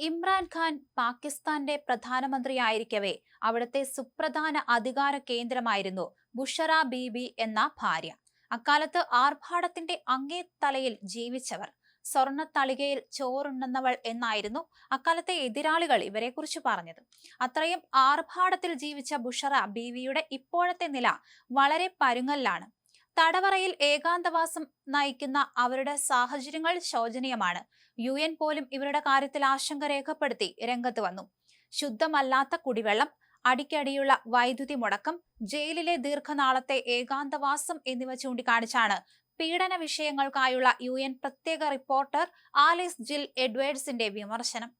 ഇമ്രാൻഖാൻ പാകിസ്ഥാന്റെ പ്രധാനമന്ത്രിയായിരിക്കവെ. അവിടുത്തെ സുപ്രധാന അധികാര കേന്ദ്രമായിരുന്നു ബുഷറ ബീബി എന്ന ഭാര്യ. അക്കാലത്ത് ആർഭാടത്തിന്റെ അങ്ങേ തലയിൽ ജീവിച്ചവർ. സ്വർണ തളികയിൽ ചോറുണ്ണുന്നവൾ എന്നായിരുന്നു അക്കാലത്തെ എതിരാളികൾ ഇവരെക്കുറിച്ച് പറഞ്ഞത്. അത്രയും ആർഭാടത്തിൽ ജീവിച്ച ബുഷറ ബീവിയുടെ ഇപ്പോഴത്തെ നില വളരെ പരുങ്ങലിലാണ്. തടവറയിൽ ഏകാന്തവാസം നയിക്കുന്ന അവരുടെ സാഹചര്യങ്ങൾ ശോചനീയമാണ്. യു എൻ പോലും ഇവരുടെ കാര്യത്തിൽ ആശങ്ക രേഖപ്പെടുത്തി രംഗത്ത് വന്നു. ശുദ്ധമല്ലാത്ത കുടിവെള്ളം അടിക്കടിയുള്ള വൈദ്യുതി മുടക്കം ജയിലിലെ ദീർഘനാളത്തെ ഏകാന്തവാസം എന്നിവ ചൂണ്ടിക്കാണിച്ചാണ് പീഡന വിഷയങ്ങൾക്കായുള്ള യു എൻ പ്രത്യേക റിപ്പോർട്ടർ ആലിസ് ജിൽ എഡ്വേർഡ്സിന്റെ വിമർശനം.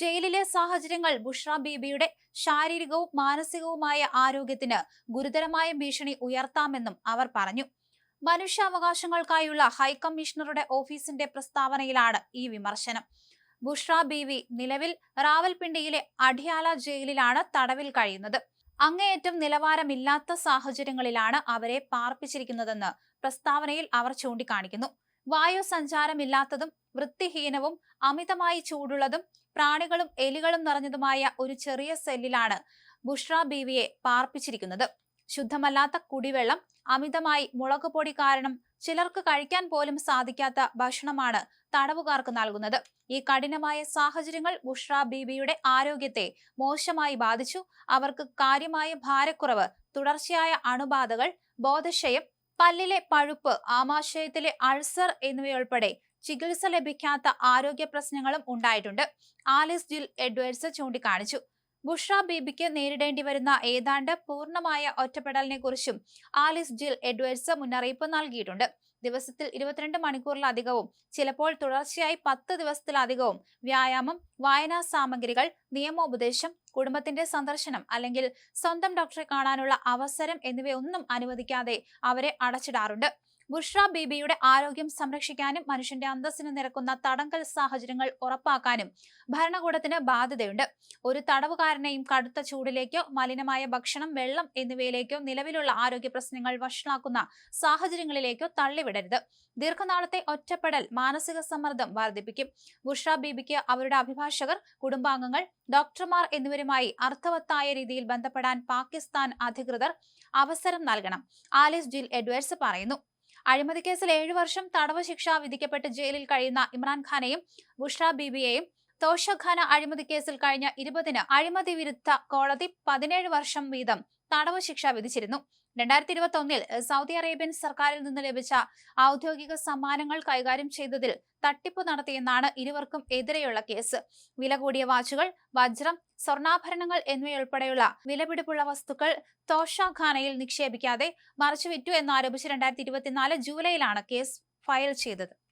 ജയിലിലെ സാഹചര്യങ്ങൾ ബുഷ്ര ബീബിയുടെ ശാരീരികവും മാനസികവുമായ ആരോഗ്യത്തിന് ഗുരുതരമായ ഭീഷണി ഉയർത്താമെന്നും അവർ പറഞ്ഞു. മനുഷ്യാവകാശങ്ങൾക്കായുള്ള ഹൈക്കമ്മീഷണറുടെ ഓഫീസിന്റെ പ്രസ്താവനയിലാണ് ഈ വിമർശനം. ബുഷ്ര ബീവി നിലവിൽ റാവൽപിണ്ടിയിലെ അഡിയാല ജയിലിലാണ് തടവിൽ കഴിയുന്നത്. അങ്ങേയറ്റം നിലവാരമില്ലാത്ത സാഹചര്യങ്ങളിലാണ് അവരെ പാർപ്പിച്ചിരിക്കുന്നതെന്ന് പ്രസ്താവനയിൽ അവർ ചൂണ്ടിക്കാണിക്കുന്നു. വായു സഞ്ചാരമില്ലാത്തതും വൃത്തിഹീനവും അമിതമായി ചൂടുള്ളതും പ്രാണികളും എലികളും നിറഞ്ഞതുമായ ഒരു ചെറിയ സെല്ലിലാണ് ബുഷ്ര ബീവിയെ പാർപ്പിച്ചിരിക്കുന്നത്. ശുദ്ധമല്ലാത്ത കുടിവെള്ളം അമിതമായി മുളക് പൊടി കാരണം ചിലർക്ക് കഴിക്കാൻ പോലും സാധിക്കാത്ത ഭക്ഷണമാണ് തടവുകാർക്ക് നൽകുന്നത്. ഈ കഠിനമായ സാഹചര്യങ്ങൾ ബുഷ്ര ബീവിയുടെ ആരോഗ്യത്തെ മോശമായി ബാധിച്ചു. അവർക്ക് കാര്യമായ ഭാരക്കുറവ് തുടർച്ചയായ അണുബാധകൾ ബോധക്ഷയം പല്ലിലെ പഴുപ്പ് ആമാശയത്തിലെ അൾസർ എന്നിവയുൾപ്പെടെ ചികിത്സ ലഭിക്കാത്ത ആരോഗ്യ പ്രശ്നങ്ങളും ഉണ്ടായിട്ടുണ്ട്. ആലിസ് ജിൽ എഡ്വേർഡ്സ് ചൂണ്ടിക്കാണിച്ചു. ബുഷ്ര ബീബിക്ക് നേരിടേണ്ടി വരുന്ന ഏതാണ്ട് പൂർണമായ ഒറ്റപ്പെടലിനെ കുറിച്ചും ആലിസ് ജിൽ എഡ്വേർഡ്സ് മുന്നറിയിപ്പ് നൽകിയിട്ടുണ്ട്. ദിവസത്തിൽ ഇരുപത്തിരണ്ട് മണിക്കൂറിലധികവും ചിലപ്പോൾ തുടർച്ചയായി പത്ത് ദിവസത്തിലധികവും വ്യായാമം വായനാ സാമഗ്രികൾ നിയമോപദേശം കുടുംബത്തിന്റെ സന്ദർശനം അല്ലെങ്കിൽ സ്വന്തം ഡോക്ടറെ കാണാനുള്ള അവസരം എന്നിവയൊന്നും അനുവദിക്കാതെ അവരെ അടച്ചിടാറുണ്ട്. ബുഷ്ര ബീബിയുടെ ആരോഗ്യം സംരക്ഷിക്കാനും മനുഷ്യന്റെ അന്തസ്സിന് നിരക്കുന്ന തടങ്കൽ സാഹചര്യങ്ങൾ ഉറപ്പാക്കാനും ഭരണകൂടത്തിന് ബാധ്യതയുണ്ട്. ഒരു തടവുകാരനെയും കടുത്ത ചൂടിലേക്കോ മലിനമായ ഭക്ഷണം വെള്ളം എന്നിവയിലേക്കോ നിലവിലുള്ള ആരോഗ്യ പ്രശ്നങ്ങൾ വഷളാക്കുന്ന സാഹചര്യങ്ങളിലേക്കോ തള്ളിവിടരുത്. ദീർഘനാളത്തെ ഒറ്റപ്പെടൽ മാനസിക സമ്മർദ്ദം വർദ്ധിപ്പിക്കും. ബുഷ്ര ബീബിക്ക് അവരുടെ അഭിഭാഷകർ കുടുംബാംഗങ്ങൾ ഡോക്ടർമാർ എന്നിവരുമായി അർത്ഥവത്തായ രീതിയിൽ ബന്ധപ്പെടാൻ പാകിസ്ഥാൻ അധികൃതർ അവസരം നൽകണം. ആലിസ് ജിൽ എഡ്വേർഡ്സ് പറയുന്നു. അഴിമതി കേസിൽ ഏഴു വർഷം തടവ് ശിക്ഷ വിധിക്കപ്പെട്ട് ജയിലിൽ കഴിയുന്ന ഇമ്രാൻഖാനെയും ബുഷ്ര ബീബിയെയും തോഷഖാന അഴിമതി കേസിൽ കഴിഞ്ഞ ഇരുപതിന് അഴിമതി വിരുദ്ധ കോടതി പതിനേഴ് വർഷം വീതം തടവ് ശിക്ഷ വിധിച്ചിരുന്നു. രണ്ടായിരത്തി ഇരുപത്തി ഒന്നിൽ സൗദി അറേബ്യൻ സർക്കാരിൽ നിന്ന് ലഭിച്ച ഔദ്യോഗിക സമ്മാനങ്ങൾ കൈകാര്യം ചെയ്തതിൽ തട്ടിപ്പ് നടത്തിയെന്നാണ് ഇരുവർക്കും എതിരെയുള്ള കേസ്. വില കൂടിയ വാച്ചുകൾ വജ്രം സ്വർണാഭരണങ്ങൾ എന്നിവയുൾപ്പെടെയുള്ള വിലപിടിപ്പുള്ള വസ്തുക്കൾ തോഷാഖാനയിൽ നിക്ഷേപിക്കാതെ മറച്ചുവിറ്റു എന്നാരോപിച്ച് രണ്ടായിരത്തി ഇരുപത്തിനാല് ജൂലൈയിലാണ് കേസ് ഫയൽ ചെയ്തത്.